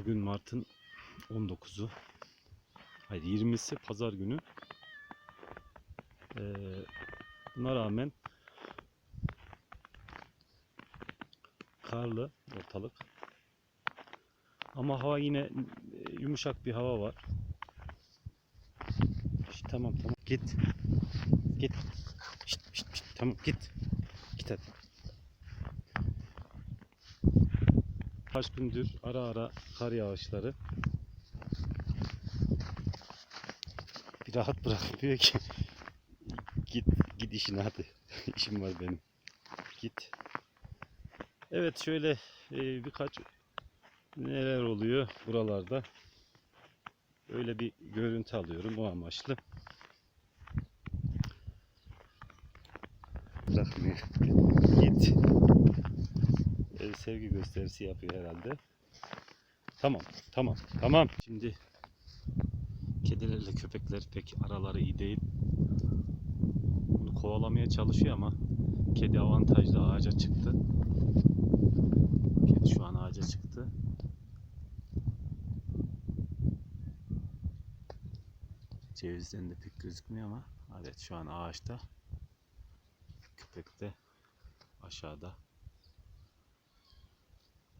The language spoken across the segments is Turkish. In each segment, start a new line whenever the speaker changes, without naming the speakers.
bugün Mart'ın 19'u. Hayır 20'si pazar günü. Ee, buna rağmen karlı ortalık. Ama hava yine e, yumuşak bir hava var. Şşt, tamam tamam git. Git. Şşt, şşt, şşt, tamam git. Git hadi. Kaç gündür ara ara kar yağışları. Bir rahat bırakmıyor ki. git git işine hadi. İşim var benim. Git. Evet şöyle e, birkaç neler oluyor buralarda. Öyle bir görüntü alıyorum o amaçlı. Bırakmıyor. Git. El sevgi gösterisi yapıyor herhalde. Tamam, tamam, tamam. Şimdi kedilerle köpekler pek araları iyi değil. Bunu kovalamaya çalışıyor ama kedi avantajlı ağaca çıktı. Kedi şu an ağaca çıktı. Cevizden de pek gözükmüyor ama evet şu an ağaçta. Köpek de aşağıda.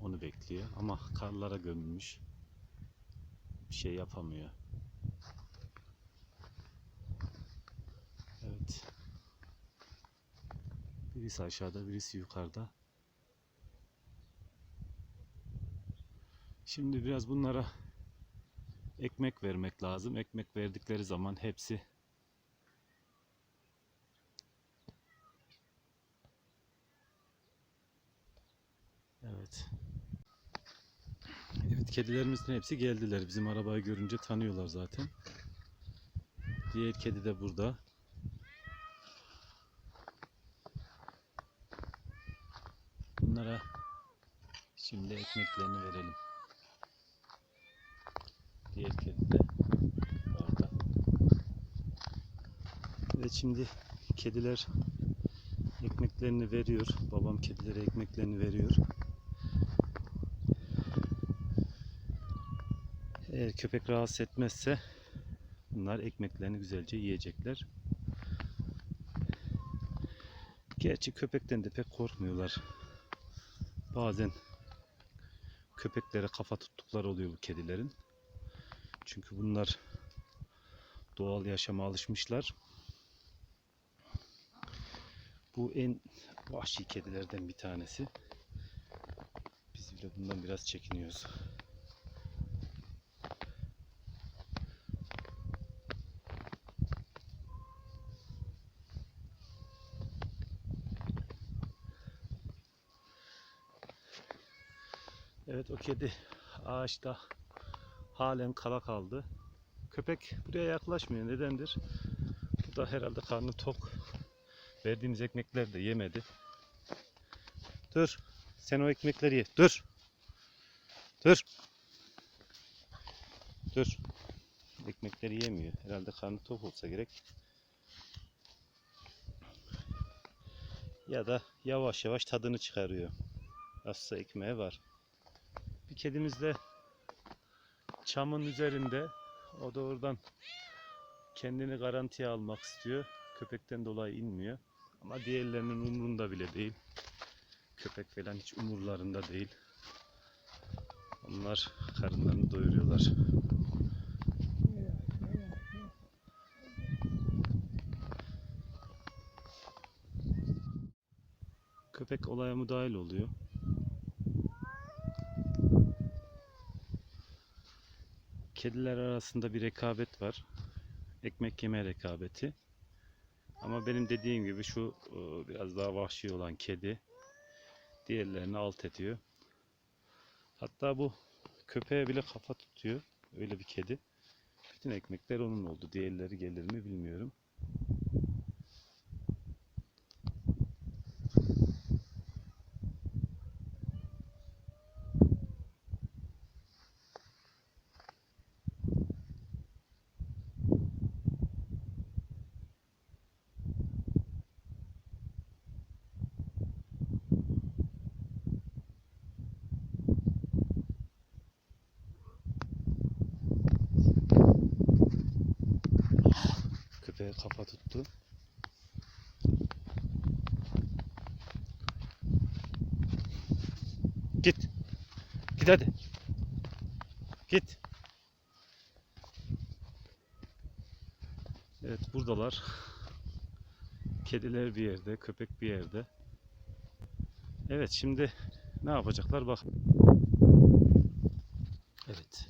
Onu bekliyor ama karlara gömülmüş. Bir şey yapamıyor. Evet. Birisi aşağıda, birisi yukarıda. Şimdi biraz bunlara ekmek vermek lazım. Ekmek verdikleri zaman hepsi Evet. Kedilerimizin hepsi geldiler. Bizim arabayı görünce tanıyorlar zaten. Diğer kedi de burada. Bunlara şimdi ekmeklerini verelim. Diğer kedi de orada. Evet şimdi kediler ekmeklerini veriyor. Babam kedilere ekmeklerini veriyor. Köpek rahatsız etmezse bunlar ekmeklerini güzelce yiyecekler. Gerçi köpekten de pek korkmuyorlar. Bazen köpeklere kafa tuttukları oluyor bu kedilerin. Çünkü bunlar doğal yaşama alışmışlar. Bu en vahşi kedilerden bir tanesi. Biz bile bundan biraz çekiniyoruz. Evet o kedi ağaçta halen kala kaldı. Köpek buraya yaklaşmıyor. Nedendir? Bu da herhalde karnı tok. Verdiğimiz ekmekler de yemedi. Dur. Sen o ekmekleri ye. Dur. Dur. Dur. Ekmekleri yemiyor. Herhalde karnı tok olsa gerek. Ya da yavaş yavaş tadını çıkarıyor. Aslında ekmeği var. Bir kedimiz de çamın üzerinde. O da oradan kendini garantiye almak istiyor. Köpekten dolayı inmiyor. Ama diğerlerinin umurunda bile değil. Köpek falan hiç umurlarında değil. Onlar karınlarını doyuruyorlar. Köpek olaya müdahil oluyor. Kediler arasında bir rekabet var. Ekmek yeme rekabeti. Ama benim dediğim gibi şu e, biraz daha vahşi olan kedi diğerlerini alt ediyor. Hatta bu köpeğe bile kafa tutuyor. Öyle bir kedi. Bütün ekmekler onun oldu. Diğerleri gelir mi bilmiyorum. Kafa tuttu. Git. Git hadi. Git. Evet buradalar. Kediler bir yerde, köpek bir yerde. Evet şimdi ne yapacaklar bak. Evet.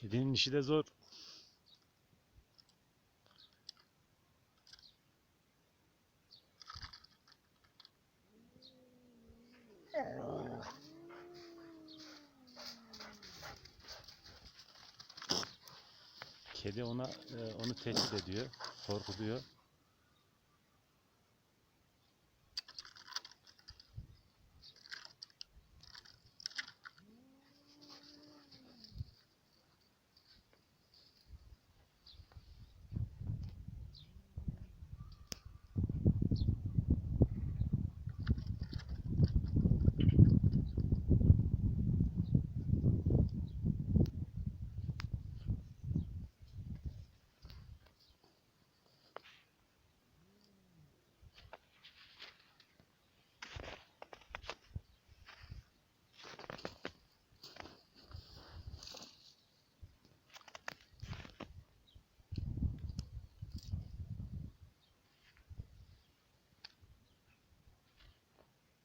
Kedinin işi de zor. Kedi ona e, onu tehdit ediyor, korkutuyor.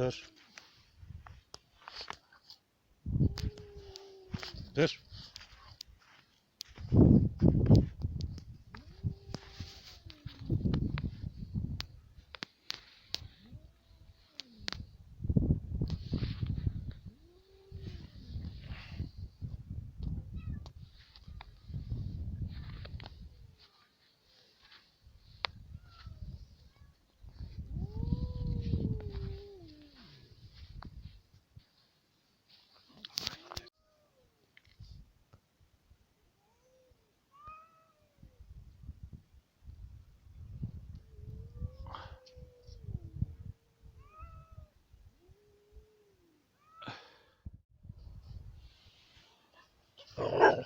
Dur. Dur. Yeah.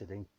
Evet pes eden köpek.